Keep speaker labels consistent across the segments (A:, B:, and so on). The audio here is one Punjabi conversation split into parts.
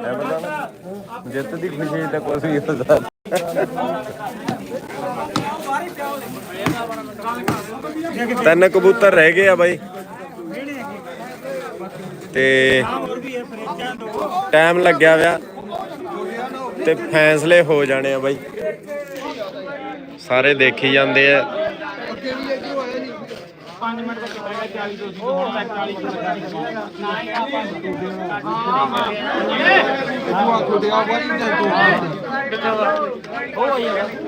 A: ਐ ਪਤਾ ਨਾ ਜਿੱਤ ਦੀ ਖੁਸ਼ੀ ਤਾਂ ਕੁਝ ਵੀ ਹੋ ਸਕਦਾ ਤਿੰਨ ਕਬੂਤਰ ਰਹਿ ਗਏ ਆ ਬਾਈ। ਤੇ ਟਾਈਮ ਲੱਗਿਆ ਵਿਆ ਤੇ ਫੈਸਲੇ ਹੋ ਜਾਣੇ ਆ ਬਾਈ। ਸਾਰੇ ਦੇਖੀ ਜਾਂਦੇ ਆ। 5 ਮਿੰਟ ਤੱਕ ਕਰੇਗਾ 40 ਤੋਂ ਹੁਣ ਤੱਕ 40 ਮਿੰਟ ਨਾ ਹੀ ਆਪਾਂ ਹਾਂ ਹਾਂ। ਉਹ ਯਾਰ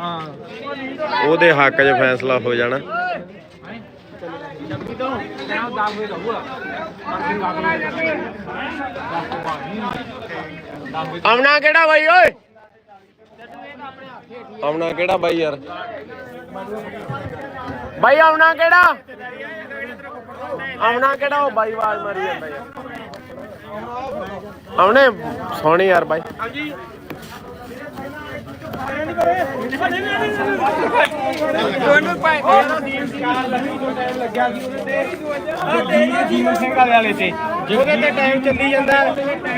A: ਹਾਂ ਉਹਦੇ ਹੱਕ 'ਚ ਫੈਸਲਾ ਹੋ ਜਾਣਾ। ਆਉਣਾ ਕਿਹੜਾ ਬਾਈ, ਓਏ? ਆਉਣਾ ਕਿਹੜਾ ਬਾਈ ਯਾਰ? ਬਾਈ, ਆਉਣਾ ਕਿਹੜਾ? ਆਉਣਾ ਕਿਹੜਾ? ਉਹ ਬਾਈ ਆਵਾਜ਼ ਮਾਰੀ ਜਾਂਦਾ ਯਾਰ। ਆਉਣੇ, ਸੋਹਣੇ ਯਾਰ ਬਾਈ।
B: ਜੀਵਨ ਸਿੰਘ ਵਾਲੇ ਵਾਲੇ ਤੇ ਉਹਦੇ ਤੇ ਟਾਈਮ ਚੱਲੀ ਜਾਂਦਾ।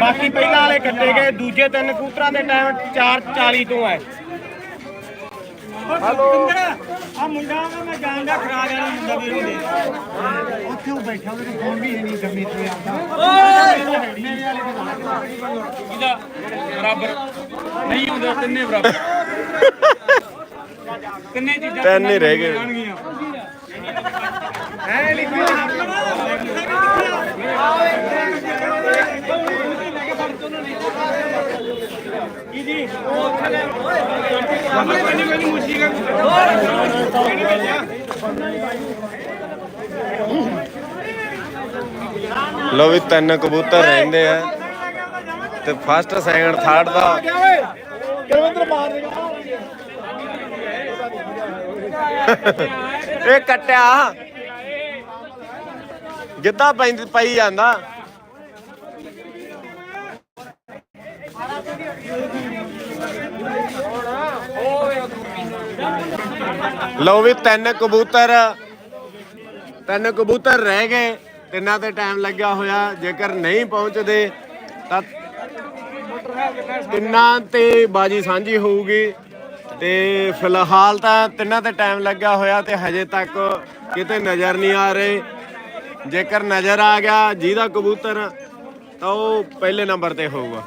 B: ਬਾਕੀ ਪਹਿਲਾਂ ਵਾਲੇ ਕੱਟੇ ਗਏ ਦੂਜੇ ਤਿੰਨ ਕਬੂਤਰਾਂ ਦੇ ਟਾਈਮ 4:40 ਤੋਂ ਹੈ ਹਲੋ। ਆ ਮੁੰਡਾ ਮੈਂ ਜਾਣਦਾ ਖਰਾ ਗਿਆ ਮੁੰਡਾ ਵੀ ਉਹਦੇ ਉੱਥੇ ਉਹ ਬੈਠਾ ਉਹਦੇ ਫੋਨ ਵੀ ਹੈ ਨਹੀਂ ਗੰਮੀ ਤੇ ਆਉਂਦਾ ਇਹਦਾ ਬਰਾਬਰ। ਨਹੀਂ ਹੁੰਦਾ ਤਿੰਨੇ ਬਰਾਬਰ। ਤਿੰਨੇ ਚੀਜ਼ਾਂ
A: ਤਿੰਨ ਹੀ ਰਹਿ ਗਏ।
B: ਹੈ ਲਿਖਿਆ ਕੀ ਜੀ ਸਾਹਮਣੇ ਕੰਨੀ ਕੰਨੀ ਮੁਸ਼ੀ ਕਰ
A: ਲੋ ਵੀ ਤਿੰਨ ਕਬੂਤਰ ਰਹਿੰਦੇ ਆ ਤੇ ਫਸਟ ਸੈਕੰਡ ਥਰਡ ਦਾ
B: ਕਰਵਿੰਦਰ ਮਾਰ ਦੇਗਾ
A: ਇਹ ਕੱਟਿਆ। ਗਿੱਧਾ ਪੈਂਦੀ ਪਈ ਜਾਂਦਾ। ਲਓ ਵੀ ਤਿੰਨ ਕਬੂਤਰ ਤਿੰਨ ਕਬੂਤਰ ਰਹਿ ਗਏ। ਤਿੰਨਾਂ ਤੇ ਟਾਈਮ ਲੱਗਿਆ ਹੋਇਆ। ਜੇਕਰ ਨਹੀਂ ਪਹੁੰਚਦੇ, ਤਾਂ ਤਿੰਨਾਂ ਤੇ ਬਾਜੀ ਸਾਂਝੀ ਹੋਊਗੀ। ਤੇ ਫਿਲਹਾਲ ਤਾਂ ਤਿੰਨਾਂ ਤੇ ਟਾਈਮ ਲੱਗਿਆ ਹੋਇਆ ਤੇ ਹਜੇ ਤੱਕ ਕਿਤੇ ਨਜ਼ਰ ਨਹੀਂ ਆ ਰਹੇ। ਜੇਕਰ ਨਜ਼ਰ ਆ ਗਿਆ ਜਿਹਦਾ ਕਬੂਤਰ, ਤਾਂ ਉਹ ਪਹਿਲੇ ਨੰਬਰ ਤੇ ਹੋਊਗਾ।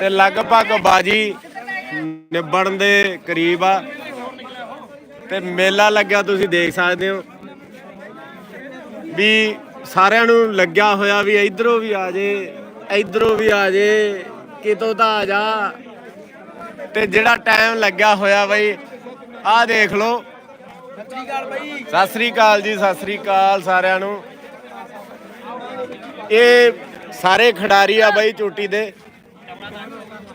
A: ਤੇ ਲਗਭਗ ਬਾਜੀ ਨਿਬੜਨ ਦੇ ਕਰੀਬ ਆ। ਤੇ ਮੇਲਾ ਲੱਗਿਆ, ਤੁਸੀਂ ਦੇਖ ਸਕਦੇ ਹੋ। ਵੀ ਸਾਰਿਆਂ ਨੂੰ ਲੱਗਿਆ ਹੋਇਆ ਵੀ ਇਧਰੋਂ ਵੀ ਆ ਜੇ, ਇਧਰੋਂ ਵੀ ਆ ਜੇ, ਕਿਤੋਂ ਤਾਂ ਆ ਜਾ। ਤੇ ਜਿਹੜਾ ਟਾਈਮ ਲੱਗਿਆ ਹੋਇਆ ਬਈ, ਆਹ ਦੇਖ ਲਓ। ਸਤਿ ਸ੍ਰੀ ਅਕਾਲ ਜੀ, ਸਤਿ ਸ੍ਰੀ ਅਕਾਲ ਸਾਰਿਆਂ ਨੂੰ। ਇਹ ਸਾਰੇ ਖਿਡਾਰੀ ਆ ਬਈ ਚੋਟੀ ਦੇ,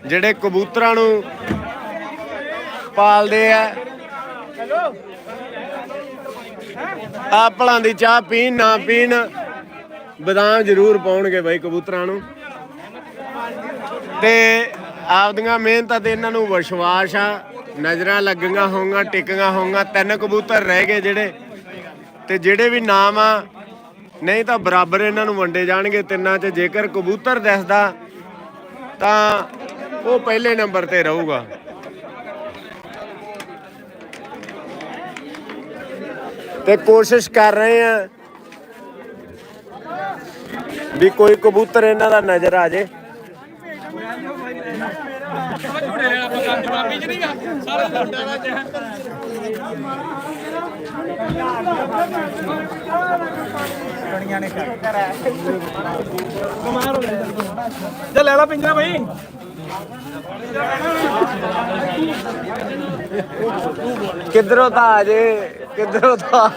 A: ਜਿਹੜੇ ਕਬੂਤਰਾਂ ਨੂੰ ਪਾਲਦੇ ਆ। ਆਪਲਾਂ ਦੀ ਚਾਹ ਪੀਣ, ਨਾ ਪੀਣ, ਬਦਾਮ ਜ਼ਰੂਰ ਪਾਉਣਗੇ ਬਾਈ ਕਬੂਤਰਾਂ ਨੂੰ। ਤੇ ਆਪਦੀਆਂ ਮਿਹਨਤਾਂ ਤੇ ਇਹਨਾਂ ਨੂੰ ਵਿਸ਼ਵਾਸ ਆ, ਨਜ਼ਰਾਂ ਲੱਗੀਆਂ ਹੋਊਗਾ ਟਿਕੀਆਂ ਹੋਊਗਾ ਤਿੰਨ ਕਬੂਤਰ ਰਹਿ ਗਏ ਜਿਹੜੇ। ਤੇ ਜਿਹੜੇ ਵੀ ਨਾਮ ਆ, ਨਹੀਂ ਤਾਂ ਬਰਾਬਰ ਇਹਨਾਂ ਨੂੰ ਵੰਡੇ ਜਾਣਗੇ ਤਿੰਨਾਂ 'ਚ, ਜੇਕਰ ਕਬੂਤਰ ਦਿਸਦਾ, ਤਾਂ ਉਹ ਪਹਿਲੇ ਨੰਬਰ ਤੇ ਰਹੂਗਾ। ਤੇ ਕੋਸ਼ਿਸ਼ ਕਰ ਰਹੇ ਆ ਵੀ ਕੋਈ ਕਬੂਤਰ ਇਹਨਾਂ ਦਾ ਨਜ਼ਰ ਆ ਜੇ।
B: ਜਾ। ਲੈ ਲਾ ਪਿੰਜਰਾ ਬਈ।
A: ਕਿੱਧਰੋਂ ਤਾਂ ਆ ਜੇ? ਕਿੱਧਰੋਂ ਤਾਂ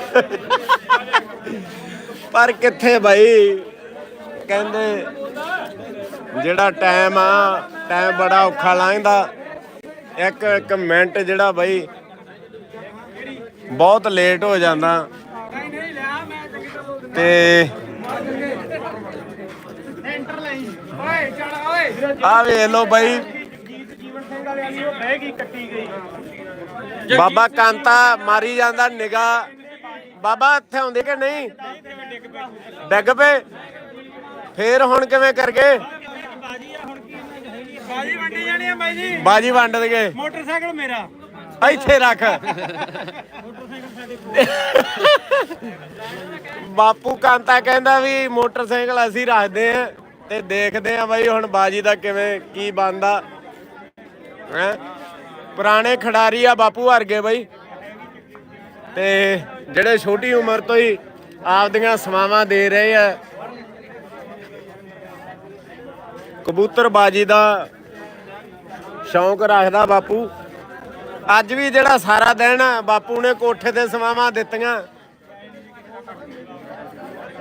A: ਪਰ ਕਿੱਥੇ ਭਾਈ ਕਹਿੰਦੇ ਜਿਹੜਾ ਟਾਈਮ ਆ ਟਾਈਮ ਬੜਾ ਔਖਾ ਲੰਘਦਾ। ਇੱਕ ਇੱਕ ਮਿੰਟ ਜਿਹੜਾ ਬਈ ਬਹੁਤ ਲੇਟ ਹੋ ਜਾਂਦਾ। ਤੇ ਆ ਵੇਖ ਲਓ ਬਾਈ। ਬਾਬਾ ਕਾਂਤਾ ਮਾਰੀ ਜਾਂਦਾ ਨਿਗਾ ਬਾਬਾ ਇੱਥੇ ਆਉਂਦੇ ਕਿ ਨਹੀਂ? ਡਿੱਗ ਪਏ। ਫੇਰ ਹੁਣ ਕਿਵੇਂ ਕਰ ਗਏ
B: ਬਾਜੀ ਵੰਡੀ ਜਾਣੀ ਆ ਬਾਈ ਜੀ।
A: ਬਾਜੀ ਵੰਡ ਦਗੇ।
B: ਮੋਟਰਸਾਈਕਲ ਮੇਰਾ।
A: ਇੱਥੇ ਰੱਖ। ਬਾਪੂ ਕਾਂਤਾ ਕਹਿੰਦਾ ਵੀ ਮੋਟਰਸਾਈਕਲ ਅਸੀਂ ਰੱਖਦੇ ਆ ਤੇ ਦੇਖਦੇ ਆ ਬਾਈ ਹੁਣ ਬਾਜੀ ਦਾ ਕਿਵੇਂ ਕੀ ਬਣਦਾ। ਹੈ? ਪੁਰਾਣੇ ਖਿਡਾਰੀ ਆ ਬਾਪੂ ਵਰਗੇ ਬਾਈ। ਤੇ ਜਿਹੜੇ ਛੋਟੀ ਉਮਰ ਤੋਂ ਹੀ ਆਪਦੀਆਂ ਸਮਾਵਾਂ ਦੇ ਰਹੇ ਆ ਕਬੂਤਰਬਾਜੀ ਦਾ ਸ਼ੌਂਕ ਰੱਖਦਾ ਬਾਪੂ। ਅੱਜ ਵੀ ਜਿਹੜਾ ਸਾਰਾ ਦਿਨ ਬਾਪੂ ਨੇ ਕੋਠੇ ਤੇ ਸਮਾਵਾਂ ਦਿੱਤੀਆਂ,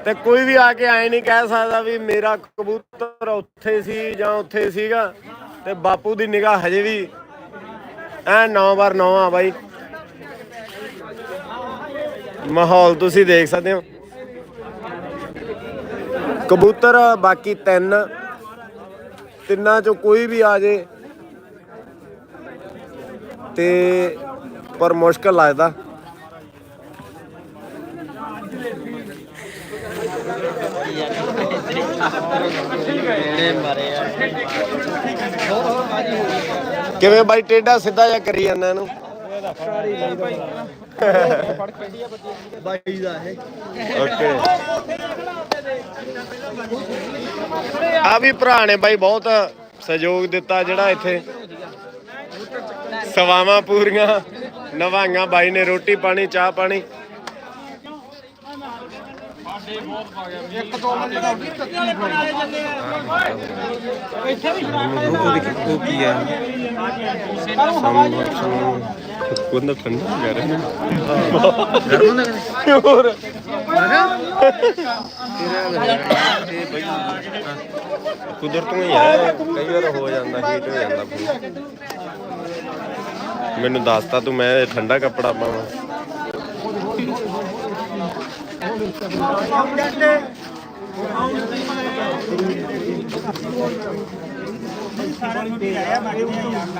A: ਤੇ ਕੋਈ ਵੀ ਆ ਕੇ ਐ ਨਹੀਂ ਕਹਿ ਸਕਦਾ ਵੀ ਮੇਰਾ ਕਬੂਤਰ ਉੱਥੇ ਸੀ ਜਾਂ ਉੱਥੇ ਸੀਗਾ, ਤੇ ਬਾਪੂ ਦੀ ਨਿਗਾਹ ਹਜੇ ਵੀ ਐ 9 ਵਾਰ 9 ਆ ਬਾਈ। ਮਾਹੌਲ ਤੁਸੀਂ ਦੇਖ ਸਕਦੇ ਹੋ। ਕਬੂਤਰ ਬਾਕੀ ਤਿੰਨ ਤਿੰਨਾਂ ਚੋਂ ਕੋਈ ਵੀ ਆ ਜੇ ਤੇ ਪਰ ਮੁਸ਼ਕਲ ਲੱਗਦਾ। ਕਿਵੇਂ ਬਾਈ ਟੇਡਾ ਸਿੱਧਾ ਜਿਹਾ ਕਰੀ ਜਾਂਦਾ ਇਹਨੂੰ?
C: ਬਾਈ ਦਾ ਇਹ
A: ਓਕੇ ਆ ਵੀ ਭਰਾ ਨੇ ਬਾਈ ਬਹੁਤ ਸਹਿਯੋਗ ਦਿੱਤਾ ਜਿਹੜਾ ਇੱਥੇ ਸਵਾਵਾਂ ਪੂਰੀਆਂ ਨਵਾਈਆਂ ਬਾਈ ਨੇ ਰੋਟੀ ਪਾਣੀ ਚਾਹ ਪਾਣੀ।
C: ਉਹ ਕੀ ਹੈ।
A: ਕੋਨਾ ਠੰਡਾ ਹੋ ਰਿਹਾ।
C: ਗਰਮ ਹੁੰਦਾ ਕਿ
A: ਹੋਰ। ਕੁਦਰਤ ਨੂੰ ਹੀ ਹੈ। ਕਈ ਵਾਰ ਹੋ ਜਾਂਦਾ ਹੀਟ ਹੋ ਜਾਂਦਾ ਮੈਨੂੰ ਦੱਸਤਾ ਤੂੰ, ਮੈਂ ਠੰਡਾ ਕੱਪੜਾ ਪਾਵਾਂ।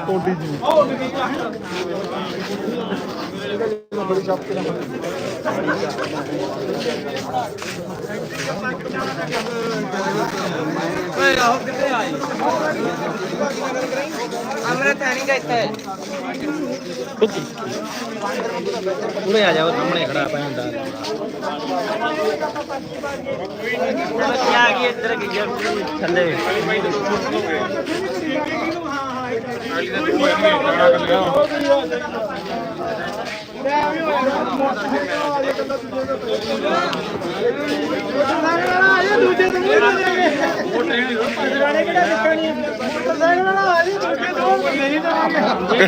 D: ਟੋਡੀ
E: ਜੀ ਬੜੀ ਸ਼ਾਪ ਤੇ
D: ਓਏ ਆਹ ਕਿੱਥੇ
C: ਆਈ ਅਮਰਤ
F: ਹੈ ਨਹੀਂ ਕਹਿੰਦਾ
C: ਉਰੇ ਆ ਜਾਓ ਉਹ ਸਾਹਮਣੇ ਖੜਾ ਪਿਆ ਹੁੰਦਾ। ਆ ਗਈ ਇੱਧਰ ਗਈ ਥੱਲੇ
B: ਦੂਜੇ ਤੋਂ ਮੋਟਰਸਾਈਕਲ ਕਿਹੜਾ ਨਿਕਲਣੀ ਮੋਟਰਸਾਈਕਲ ਵਾਲਾ ਆ ਜੀ ਦੂਜੇ ਤੋਂ ਨਹੀਂ ਦੇਵਾਂਗੇ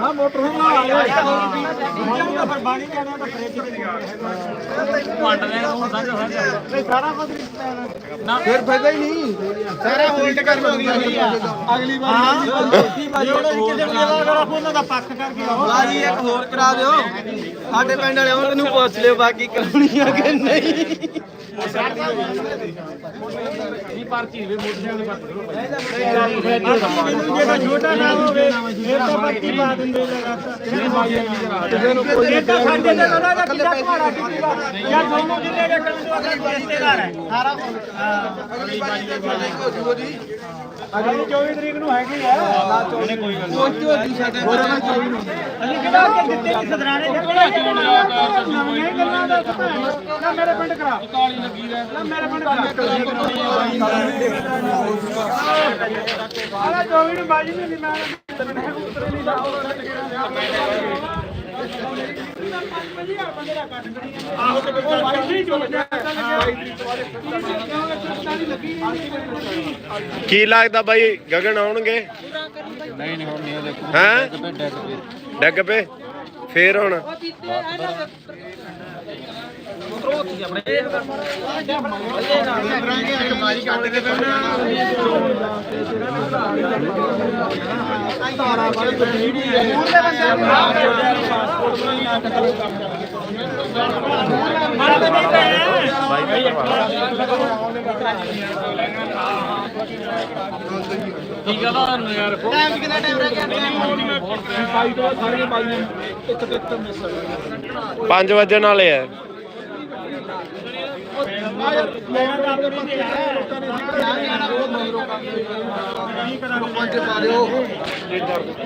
B: ਹਾਂ ਮੋਟਰਸਾਈਕਲ ਵਾਲਾ ਆ ਗਿਆ। ਫਿਰ ਬਾਣੀ ਕਹਿੰਦਾ ਤਾਂ ਫਰੇਜ ਦੇ ਵੰਡ ਦੇ ਹੁਣ ਸਾਰਾ ਸਾਰਾ ਕੁਝ ਨਾ। ਫਿਰ ਫਾਇਦਾ ਹੀ ਨਹੀਂ। ਸਾਰਾ ਹੋਲਡ ਕਰ ਲਓ ਅਗਲੀ ਵਾਰ ਹਾਂ। ਛੋਟੀ ਬਾਜੀ ਆਪੋ ਉਹਨਾਂ ਦਾ ਪੱਖ ਕਰਕੇ ਆਓ।
C: ਬਾਜੀ ਇੱਕ ਹੋਰ ਕਰਾ ਦਿਓ। ਸਾਡੇ ਪਿੰਡ ਵਾਲੇ ਉਹਨਾਂ ਨੂੰ ਪੁੱਛ ਲਿਓ ਬਾਕੀ ਕਰਾਉਣੀ ਆ ਕਿ ਨਹੀਂ।
B: ਜੇ ਤਾਂ ਛੋਟਾ ਨਾ ਹੋਵੇ ਫਿਰ ਤਾਂ ਪੱਕੀ ਪਾ ਦਿੰਦੇ ਲਗਾਤਾਰ ਇਹ ਤਾਂ ਸਾਡੇ ਦੇ ਨਾਲ ਦਾ ਕਿੱਦਾਂ ਤੁਹਾਡਾ ਕਿੱਦਾਂ ਯਾਰ ਦੋਨੋਂ ਜਿੰਨੇ ਦੇ ਕੰਮ ਤੋਂ ਅਗਲੀ ਰਿਸ਼ਤੇਦਾਰ ਹੈ ਸਾਰਾ ਅਗਲੀ ਬਾਜੀ ਦੇ ਅਗਲੀ 24 ਤਰੀਕ ਨੂੰ ਹੈਗੀ ਆ ਉਹਨੇ ਕੋਈ ਗੱਲ ਨਹੀਂ ਅਸੀਂ ਕਿਹੜਾ ਅੱਗੇ ਦਿੱਤੇ ਨਹੀਂ ਸਦਰਾਣੇ ਨਵੀਆਂ ਹੀ ਗੱਲਾਂ ਦਾ ਨਾ ਮੇਰੇ ਪਿੰਡ ਕਰਾ 41 ਲੱਗੀ ਰਹਿ ਨਾ ਮੇਰੇ ਪਿੰਡ ਕਰਾ ਆਲਾ 24 ਨੂੰ ਬਾਜੀ ਨਹੀਂ ਮੈਂ ਆਹੋ ਤੇ ਕੋਈ ਬਾਜੀ ਚੁੱਕ
A: ਕੀ ਲੱਗਦਾ ਬਾਈ, ਗਗਨ ਆਉਣਗੇ?
C: ਨਹੀਂ ਨਹੀਂ ਹੁਣ ਨਹੀਂ ਦੇਖੋ
A: ਹੈਂ
C: ਡੈਕ ਪੇ
A: ਉਤਰੋ ਉੱਥੇ ਆਪਣੇ ਬੱਲੇ
E: ਨਾ
B: ਕਰਾਂਗੇ ਅੱਜ ਮਾਰੀ ਕੱਟ ਦੇ ਪੈਣਾ
E: ਤਾਰਾ ਵਾਲੇ ਜਿਹੜੀ ਹੈ ਉਹਦੇ
B: ਬੰਦੇ ਨੂੰ ਪਾਸਪੋਰਟ
E: ਬਣਾਉਣਾ ਕੰਮ ਕਰਨਗੇ
B: ਮਾਰੇ ਦੇ
C: ਟਾਈਮ ਕਿੰਨਾ ਟਾਈਮ ਰਹਿ ਗਿਆ ਟਾਈਮ
B: ਪਾਈ ਤੋਂ ਸਾਰੀਆਂ ਪਾਈਆਂ ਇੱਕ ਤੇ ਇੱਕ ਮਿਸ
A: 5 ਵਜਣ ਵਾਲੇ ਆ
C: ਪੰਜ ਪਾ ਦਿਓ।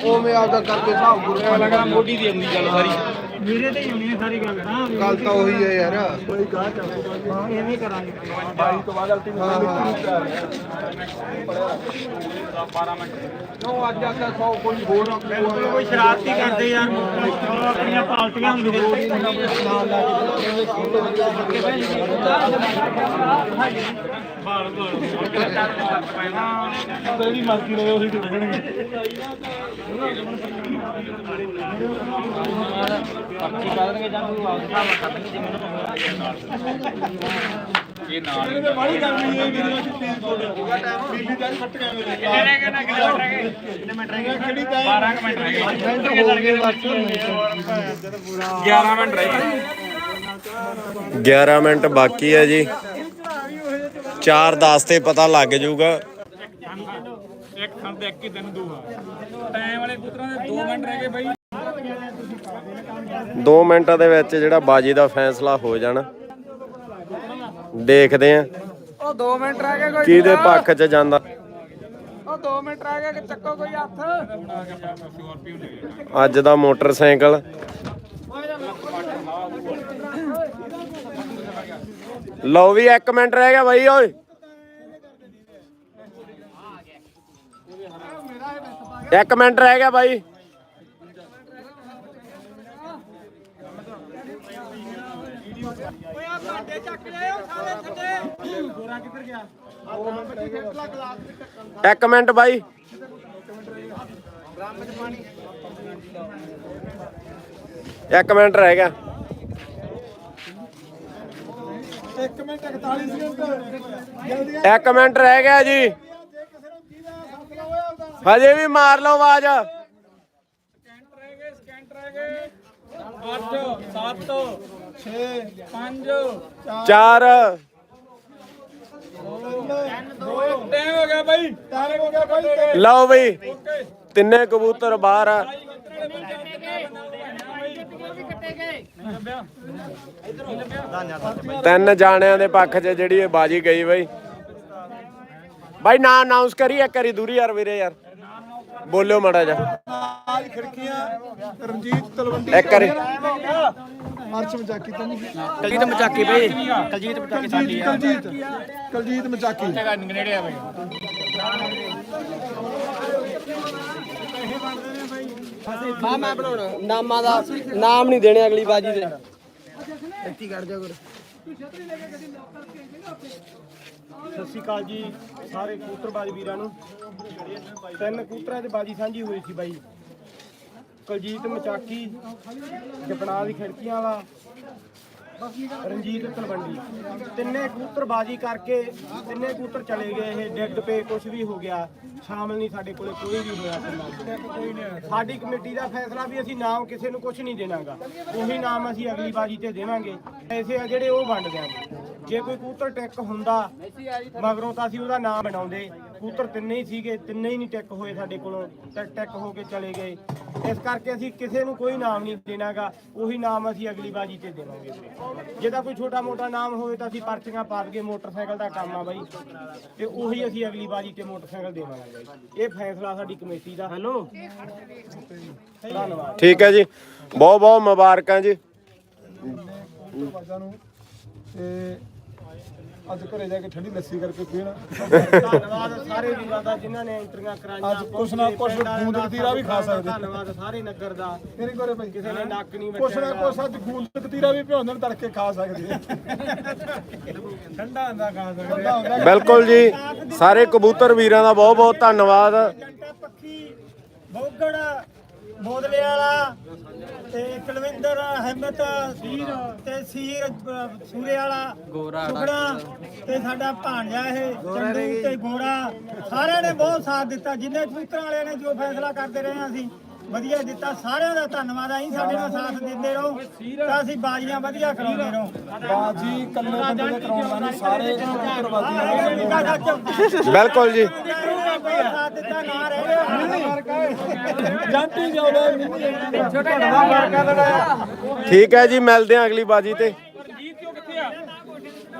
C: ਉਵੇਂ ਆਪਦਾ ਕਰਕੇ ਹਿਸਾਬ ਗੁਰੂ
B: ਲਗਾ ਮੋਢੀ ਦੀ ਆਉਂਦੀ ਗੱਲ ਸਾਰੀ। ਮੇਰੇ ਤੇ ਹੀ ਹੁੰਦੀ ਹੈ ਸਾਰੀ ਗੱਲ। ਨਾ
C: ਗੱਲ ਤਾਂ ਉਹੀ ਹੈ ਯਾਰ।
B: ਕੋਈ ਗਾਹ ਚੱਲ ਹਾਂ ਐਵੇਂ ਕਰਾਂਗੇ। ਬਾਈ ਤੋਂ ਬਾਅਦ ਗਲਤੀ
C: ਨੋ ਅੱਜ ਅੱਜ 100 ਕੋਈ ਹੋਰ
B: ਕੋਈ ਸ਼ਰਾਰਤੀ ਕਰਦੇ ਯਾਰ ਆਪਣੀਆਂ ਪਾਲਟੀਆਂ ਹੁੰਦੀਆਂ। ਬਾਲ ਬਾਲ ਤੇਰੀ ਮਰਜ਼ੀ ਨਾਲ ਉਹੀ ਟੁੱਟਣਗੇ। ਪਰਚੀ ਕਰ ਦੇਣਗੇ ਜਾਂ ਕੋਈ ਆਉਂਦਾ ਮੈਂ ਕੱਟ ਕੇ ਜਿਵੇਂ ਇਹ ਨਾਲ ਇਹ ਬੜੀ ਗਰਮੀ ਹੈ ਵੀਡੀਓ ਚ ਤੇਜ਼ ਬੋਲ ਬੀਬੀ ਦਾ ਫਟ ਗਿਆ ਮੇਰੇ ਕਿਹਨੇ ਕਿਹਨੇ ਕਿੰਨੇ ਮਿੰਟ ਰਹਿ ਗਏ? ਕਿਹੜੀ ਤਾਂ 12 ਮਿੰਟ ਰਹਿ ਗਏ।
C: ਹੋ ਗਏ ਬਸ
B: 11 ਮਿੰਟ ਰਹਿ ਗਏ।
A: 11 ਮਿੰਟ ਬਾਕੀ ਹੈ ਜੀ। 4:10 ਤੇ ਪਤਾ ਲੱਗ ਜਾਊਗਾ।
B: ਇੱਕ ਖਾਂ ਤੇ ਇੱਕ ਹੀ ਦਿਨ ਦੂਆ। ਟਾਈਮ ਵਾਲੇ ਪੁੱਤਰਾਂ ਦੇ 2 ਮਿੰਟ ਰਹਿ ਗਏ ਬਾਈ।
A: 2 ਮਿੰਟਾਂ ਦੇ ਵਿੱਚ ਜਿਹੜਾ ਬਾਜੀ ਦਾ ਫੈਸਲਾ ਹੋ ਜਾਣਾ। ਦੇਖਦੇ ਆ
C: ਉਹ 2 ਮਿੰਟ ਰਹਿ ਗਏ ਕੋਈ
A: ਕਿਹਦੇ ਪੱਖ 'ਚ ਜਾਂਦਾ।
C: ਉਹ 2 ਮਿੰਟ ਰਹਿ ਗਏ ਕਿ ਚੱਕੋ ਕੋਈ ਹੱਥ।
A: ਅੱਜ ਦਾ ਮੋਟਰਸਾਈਕਲ। ਲਓ ਵੀ 1 ਮਿੰਟ ਰਹਿ ਗਿਆ ਬਾਈ ਓਏ। ਇੱਕ ਮਿੰਟ ਰਹਿ ਗਿਆ ਬਾਈ। ਇੱਕ ਮਿੰਟ ਬਾਈ। ਇੱਕ ਮਿੰਟ ਰਹਿ ਗਿਆ।
B: 1 ਮਿੰਟ 41 ਸਕਿੰਟ। ਜਲਦੀ
A: ਇੱਕ ਮਿੰਟ ਰਹਿ ਗਿਆ ਜੀ। ਹਜੇ ਵੀ ਮਾਰ ਲਓ ਆਵਾਜ਼।
B: ਰਹਿ ਗਏ ਸਕਿੰਟ ਰਹਿ ਗਏ। 8 7 6 5
A: ਚਾਰ।
B: ਟਾਈਮ ਹੋ ਗਿਆ ਬਾਈ। ਟਾਈਮ ਹੋ ਗਿਆ ਬਾਈ।
A: ਲਓ ਬਈ। ਤਿੰਨੇ ਕਬੂਤਰ ਬਾਹਰ ਆ। ਤਿੰਨ ਜਾਣਿਆਂ ਦੇ ਪੱਖ 'ਚ ਜਿਹੜੀ ਇਹ ਬਾਜੀ ਗਈ ਬਈ। ਬਾਈ ਨਾਂ ਅਨਾਉਂਸ ਕਰੀ ਇੱਕ ਵਾਰੀ ਦੂਰੀ ਯਾਰ ਵੀਰੇ ਯਾਰ। ਬੋਲਿਓ ਮੜਾ ਜਾ
B: ਆਜ ਖਿੜਕੀਆਂ ਰਣਜੀਤ ਤਲਵੰਡੀ।
A: ਇੱਕ ਵਾਰੀ।
B: ਅਰਸ਼ ਮਚਾਕੀ ਤਾਂ ਨਹੀਂ
C: ਕਲਜੀਤ ਮਚਾਕੀ ਬਈ। ਕਲਜੀਤ ਮਚਾਕੀ
B: ਕਲਜੀਤ ਕਲਜੀਤ ਕਲਜੀਤ ਮਚਾਕੀ।
C: ਨੇੜੇ ਆ ਬਈ। ਹਾਂ ਮੈਂ ਬਣਾਉਣਾ। ਨਾਮਾਂ ਦਾ ਨਾਮ ਨਹੀਂ ਦੇਣੇ ਅਗਲੀ ਬਾਜੀ ਦੇ। ਇੱਥੇ ਕੱਢ ਜਾ ਗੁਰ
B: ਸਤਿ ਸ਼੍ਰੀ ਅਕਾਲ ਜੀ, ਸਾਰੇ ਕਬੂਤਰਬਾਜ਼ ਵੀਰਾਂ ਨੂੰ। ਤਿੰਨ ਕੂਤਰਾਂ 'ਚ ਬਾਜੀ ਸਾਂਝੀ ਹੋਈ ਸੀ ਬਾਈ। ਕੁਲਜੀਤ ਮਚਾਕੀ ਜਪਣਾ ਦੀ ਖਿੜਕੀਆਂ ਵਾਲਾ, ਰਣਜੀਤ ਤਲਵੰਡੀ। ਤਿੰਨੇ ਕਬੂਤਰ ਬਾਜੀ ਕਰਕੇ ਤਿੰਨੇ ਕਬੂਤਰ ਚਲੇ ਗਏ। ਇਹ ਡਿੱਗ ਪਏ ਕੁਝ ਵੀ ਹੋ ਗਿਆ। ਸ਼ਾਮਲ ਨਹੀਂ ਸਾਡੇ ਕੋਲੇ, ਕੋਈ ਵੀ ਹੋਇਆ ਸਾਡੀ ਕਮੇਟੀ ਦਾ ਫੈਸਲਾ ਵੀ ਅਸੀਂ ਨਾਮ ਕਿਸੇ ਨੂੰ ਕੁਝ ਨਹੀਂ ਦੇਣਾਗਾ। ਉਹੀ ਨਾਮ ਅਸੀਂ ਅਗਲੀ ਬਾਜੀ ਤੇ ਦੇਵਾਂਗੇ। ਪੈਸੇ ਆ ਜਿਹੜੇ ਉਹ ਵੰਡ ਦਿਆਂਗੇ। ਜੇ ਕੋਈ ਕਬੂਤਰ ਟਿਕ ਹੁੰਦਾ ਮਗਰੋਂ ਤਾਂ ਅਸੀਂ ਉਹਦਾ ਨਾਮ ਬਣਾਉਂਦੇ। ਕਬੂਤਰ ਤਿੰਨੇ ਹੀ ਸੀਗੇ ਤਿੰਨੇ ਹੀ ਨਹੀਂ ਟਿਕ ਹੋਏ ਸਾਡੇ ਕੋਲੋਂ ਤੇ ਟਿਕ ਹੋ ਕੇ ਚਲੇ ਗਏ। ਇਸ ਕਰਕੇ ਅਸੀਂ ਕਿਸੇ ਨੂੰ ਕੋਈ ਨਾਮ ਨਹੀਂ ਦੇਣਾਗਾ ਉਹੀ ਨਾਮ ਅਸੀਂ ਅਗਲੀ ਬਾਜੀ ਤੇ ਦੇਵਾਂਗੇ। ਜੇ ਤਾਂ ਕੋਈ ਛੋਟਾ ਮੋਟਾ ਨਾਮ ਹੋਵੇ ਤਾਂ ਅਸੀਂ ਪਰਚੀਆਂ ਪਾ ਦਈਏ ਮੋਟਰਸਾਈਕਲ ਦਾ ਕੰਮ ਆ ਬਾਈ। ਤੇ ਉਹੀ ਅਸੀਂ ਅਗਲੀ ਬਾਜੀ ਤੇ ਮੋਟਰਸਾਈਕਲ ਦੇਵਾਂਗੇ ਬਾਈ। ਇਹ ਫੈਸਲਾ ਸਾਡੀ ਕਮੇਟੀ ਦਾ। ਹੈਲੋ। ਧੰਨਵਾਦ।
A: ਠੀਕ ਹੈ ਜੀ। ਬਹੁਤ ਬਹੁਤ ਮੁਬਾਰਕਾਂ ਜੀ।
B: ਤੇ ਅੱਜ ਘਰੇ ਜਾ ਕੇ ਠੰਡੀ ਲੱਸੀ ਕਰਕੇ ਪੀਣਾ। ਧੰਨਵਾਦ ਸਾਰੇ ਵੀਰਾਂ ਦਾ ਜਿਨ੍ਹਾਂ ਨੇ ਐਂਟਰੀਆਂ ਕਰਾਈਆਂ।
E: ਅੱਜ ਕੁਛ ਨਾ ਕੁਛ ਗੂੰਦ ਕਤੀਰਾ ਵੀ ਖਾ ਸਕਦੇ।
B: ਧੰਨਵਾਦ ਸਾਰੇ ਨਗਰ ਦਾ।
E: ਤੇਰੇ ਕੋਲੇ ਭਾਈ
B: ਕਿਸੇ ਨੇ ਨੱਕ ਨਹੀਂ
E: ਕੁਛ ਨਾ ਕੁਛ ਅੱਜ ਗੂੰਦ ਕਤੀਰਾ ਵੀ ਭਿਉਂਦਣ ਤੜਕੇ ਖਾ ਸਕਦੇ
B: ਠੰਡਾ ਹੁੰਦਾ ਖਾ ਸਕਦੇ
A: ਬਿਲਕੁਲ ਜੀ ਸਾਰੇ ਕਬੂਤਰ ਵੀਰਾਂ ਦਾ ਬਹੁਤ ਬਹੁਤ ਧੰਨਵਾਦ।
B: ਜੰਟਾ ਪੱਖੀ ਬੋਗੜ
D: ਬੋਦਲੇ ਵਾਲਾ ਤੇ ਕੁਲਵਿੰਦਰ ਅਹਿਮਦ ਸੀਰ ਤੇ ਸੀਰ ਸੂਰੇ ਵਾਲਾ
G: ਗੋਰਾ
D: ਸੁਖੜਾ ਤੇ ਸਾਡਾ ਭਾਣਜਾ ਇਹ ਚੰਦੂ ਤੇ ਗੋਰਾ ਸਾਰਿਆਂ ਨੇ ਬਹੁਤ ਸਾਥ ਦਿੱਤਾ ਜਿੰਨੇ ਕਬੂਤਰਾਂ ਵਾਲਿਆਂ ਨੇ ਜੋ ਫੈਸਲਾ ਕਰਦੇ ਰਹੇ ਹਾਂ ਅਸੀਂ ਵਧੀਆ ਦਿੱਤਾ ਸਾਰਿਆਂ ਦਾ ਧੰਨਵਾਦ ਆਈ ਸਾਡੇ ਨਾਲ ਸਾਥ ਦਿੰਦੇ ਰਹੋ ਤਾਂ ਅਸੀਂ ਬਾਜ਼ੀਆਂ ਵਧੀਆ ਕਰਾਉਂਦੇ ਰਹੋ
E: ਬਾਜੀ ਕੱਲੇ ਬੰਦੇ ਦੇ ਕਰਾਉਣ ਦਾ ਨਹੀਂ ਸਾਰੇ
B: ਬਿਲਕੁਲ ਜੀ ਠੀਕ ਹੈ ਜੀ ਮਿਲਦੇ ਹਾਂ ਅਗਲੀ ਬਾਜੀ ਤੇ।